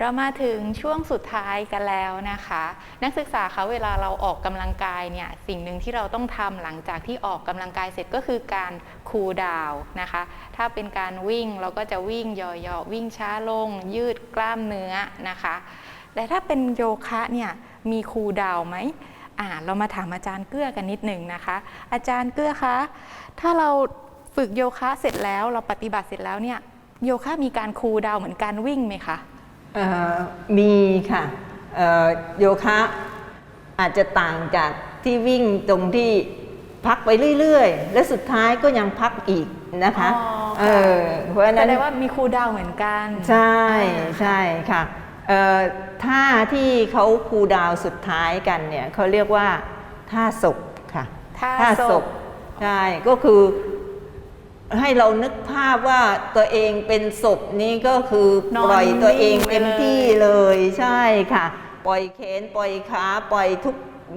เรามาถึงช่วงสุดท้ายกันแล้วนะคะ นักศึกษาคะเวลาเราออกกำลังกายเนี่ยสิ่งหนึ่งที่เราต้องทำหลังจากที่ออกกำลังกายเสร็จก็คือการคูลดาวนะคะ ถ้าเป็นการวิ่งเราก็จะวิ่งย่อๆวิ่งช้าลง ยืดกล้ามเนื้อนะคะแต่ถ้าเป็นโยคะเนี่ยมีคูลดาวไหมอ่าเรามาถามอาจารย์เกื้อกันนิดหนึ่งนะคะ อาจารย์เกื้อคะถ้าเราฝึกโยคะเสร็จแล้วเราปฏิบัติเสร็จแล้วเนี่ยโยคะมีการคูลดาวเหมือนการวิ่งไหมคะ มีค่ะเอ่อโยคะอาจจะต่างจากที่วิ่งตรงที่พักไปเรื่อยๆ และสุดท้ายก็ยังพักอีกนะคะอ๋อค่ะเออเพราะฉะแสนั้นดงว่ามีครูดาวเหมือนกัน ใช่อ่าใช่ค่ะเอ่อท่าที่เขาคูลดาวน์สุดท้ายกันเนี่ยเขาเรียกว่าท่าศพค่ะท่าศพใช่ก็คือ ให้เรานึกภาพว่าตัวเองเป็นศพนี้ก็คือนอนปล่อยตัวเองนิ่งไปเต็มเลยที่เลย ใช่ค่ะ ปล่อยแขนปล่อยขาปล่อยทุก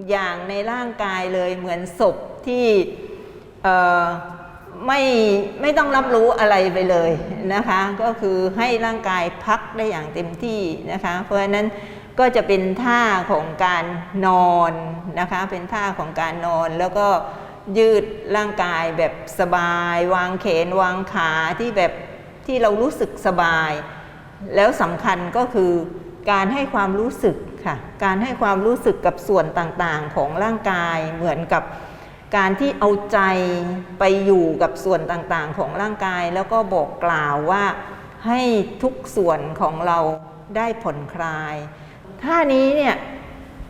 อย่างในร่างกายเลยเหมือนศพที่เอ่อไม่ไม่ต้องรับรู้อะไรไปเลยนะคะ ก็คือให้ร่างกายพักได้อย่างเต็มที่นะคะ เพราะฉะนั้นก็จะเป็นท่าของการนอนนะคะ เป็นท่าของการนอนแล้วก็ ยืดร่างกายแบบสบาย วางแขนวางขาที่แบบที่เรารู้สึกสบาย แล้วสำคัญก็คือการให้ความรู้สึกค่ะ การให้ความรู้สึกกับส่วนต่างๆของร่างกายเหมือนกับการที่เอาใจไปอยู่กับส่วนต่างๆของร่างกาย แล้วก็บอกกล่าวว่าให้ทุกส่วนของเราได้ผ่อนคลายท่านี้เนี่ย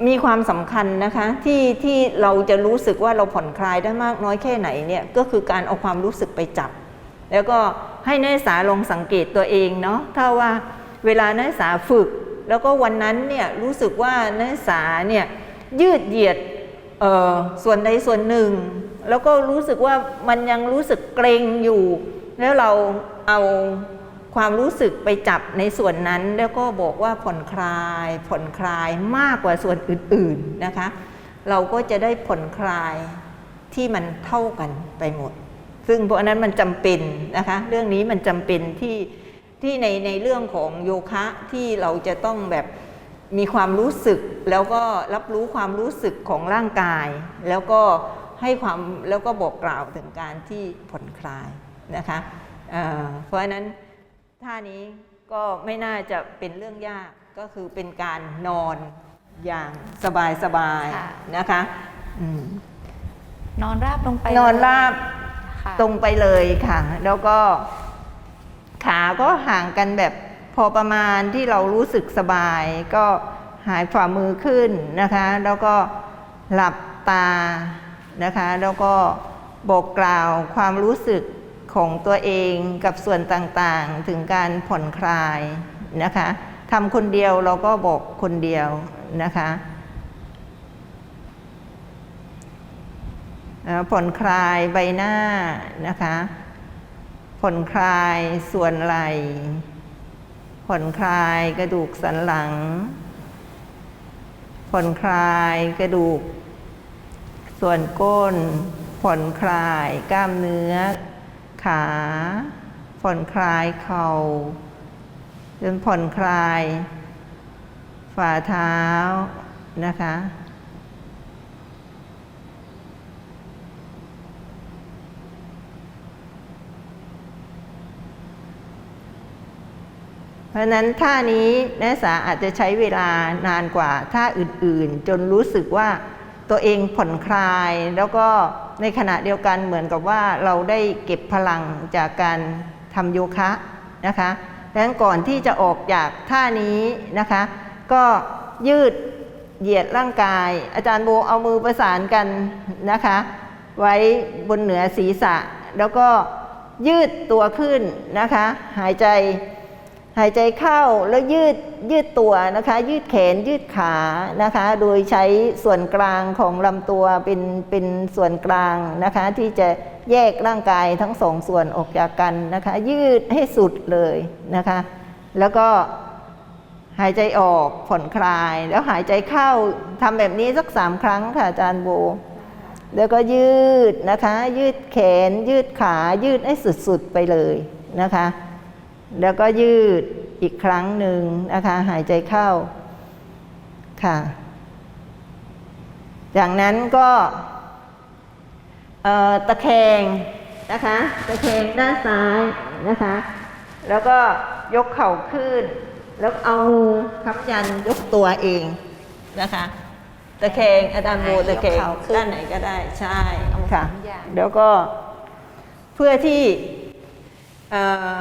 มีความสำคัญนะคะที่ที่เราจะรู้สึกว่าเราผ่อนคลายได้มากน้อยแค่ไหนเนี่ยก็คือการเอาความรู้สึกไปจับ แล้วก็ให้นักศึกษาลองสังเกตตัวเองเนาะถ้าว่าเวลานักศึกษาฝึก แล้วก็วันนั้นเนี่ยรู้สึกว่านักศึกษาเนี่ยยืดเหยียดเออส่วนใดส่วนหนึ่ง แล้วก็รู้สึกว่ามันยังรู้สึกเกรงอยู่ แล้วเราเอา ความรู้สึกไปจับในส่วนนั้นแล้วก็บอกว่าผ่อนคลาย ผ่อนคลายมากกว่าส่วนอื่นๆนะคะ เราก็จะได้ผ่อนคลายที่มันเท่ากันไปหมด ซึ่งเพราะนั้นมันจำเป็นนะคะ เรื่องนี้มันจำเป็นที่ที่ในในเรื่องของโยคะที่เราจะต้องแบบมีความรู้สึกแล้วก็รับรู้ความรู้สึกของร่างกาย แล้วก็ให้ความแล้วก็บอกกล่าวถึงการที่ผ่อนคลายนะคะเเพราะฉะนั้น ท่านี้ก็ไม่น่าจะเป็นเรื่องยากก็คือเป็นการนอนอย่างสบายค่ะๆนะคะอืมนอนราบลงไปนอนราบค่ะตรงไปเลยค่ะ แล้วก็ ขาก็ห่างกันแบบพอประมาณที่เรารู้สึกสบาย ก็หายฝ่ามือขึ้นนะคะ แล้วก็หลับตานะคะ แล้วก็บอกกล่าวความรู้สึก ของตัวเองกับส่วนต่างๆ ถึงการผ่อนคลายนะคะทำคนเดียวเราก็บอกคนเดียวนะคะผ่อนคลายใบหน้านะคะผ่อนคลายส่วนไหล่ผ่อนคลายกระดูกสันหลัง ผ่อนคลายกระดูก ส่วนก้น ผ่อนคลายกล้ามเนื้อ ขาผ่อนคลายเข่าจนผ่อนคลาย ฝ่าเท้านะคะ เพราะฉะนั้นท่านี้นักศึกษาอาจจะใช้เวลานานกว่าท่าอื่นๆ จนรู้สึกว่า ตัวเองผ่อนคลาย แล้วก็ในขณะเดียวกันเหมือนกับว่าเราได้เก็บพลังจากการทำโยคะนะคะดังนั้นก่อนที่จะออกจากท่านี้นะคะ ก็ยืดเหยียดร่างกาย อาจารย์โบเอามือประสานกันนะคะ ไว้บนเหนือศีรษะ แล้วก็ยืดตัวขึ้นนะคะ หายใจ หายใจเข้าแล้วยืดยืดตัวนะคะ ยืดแขนยืดขานะคะ โดยใช้ส่วนกลางของลำตัวเป็นเป็นส่วนกลางนะคะ ที่จะแยกร่างกายทั้งสองส่วนออกจากกันนะคะ ยืดให้สุดเลยนะคะ แล้วก็หายใจออกผ่อนคลาย แล้วหายใจเข้าทำแบบนี้สักสามครั้งค่ะอาจารย์โบ แล้วก็ยืดนะคะ ยืดแขนยืดขายืดให้สุดๆไปเลยนะคะ แล้วก็ยืดอีกครั้งหนึ่งนะคะหายใจเข้าค่ะ จากนั้นก็เอ่อตะแคงนะคะตะแคงด้านซ้ายนะคะ แล้วก็ยกเข่าขึ้น แล้วเอามือค้ำยันยกตัวเองนะคะตะแคงอาจารย์โมตะแคงยกเข่าขึ้นด้านไหนก็ได้ใช่เอามือค่ะค้ำยันแล้วก็เพื่อที่เอ่อ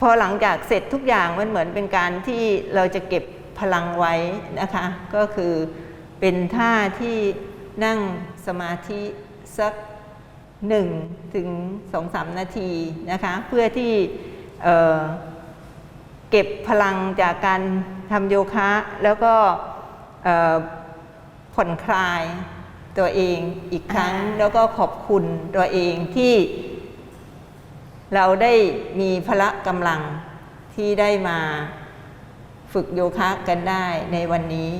พอหลังจากเสร็จทุกอย่างมันเหมือนเป็นการที่เราจะเก็บพลังไว้นะคะ ก็คือเป็นท่าที่นั่งสมาธิสักหนึ่งถึงสองสามนาทีนะคะ เพื่อที่เอ่อเก็บพลังจากการทำโยคะ แล้วก็เอ่อผ่อนคลายตัวเองอีกครั้งอ่าแล้วก็ขอบคุณตัวเองที่ เราได้มีพละกำลังที่ได้มาฝึกโยคะกันได้ในวันนี้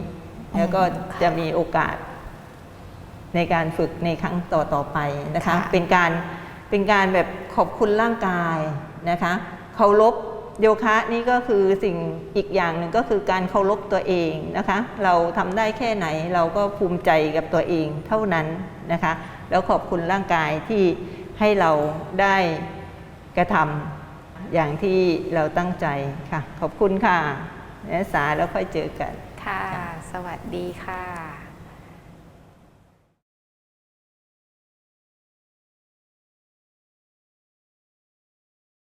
แล้วก็จะมีโอกาสในการฝึกในครั้งต่อต่อๆไปนะคะค่ะเป็นการเป็นการแบบขอบคุณร่างกายนะคะเคารพโยคะนี่ก็คือสิ่งอีกอย่างหนึ่งก็คือการเคารพตัวเองนะคะ เราทำได้แค่ไหนเราก็ภูมิใจกับตัวเองเท่านั้นนะคะ แล้วขอบคุณร่างกายที่ให้เราได้ กระทำอย่างที่เราตั้งใจค่ะ ขอบคุณค่ะนักศึกษาแล้วค่อยเจอกันค่ะ สวัสดีค่ะ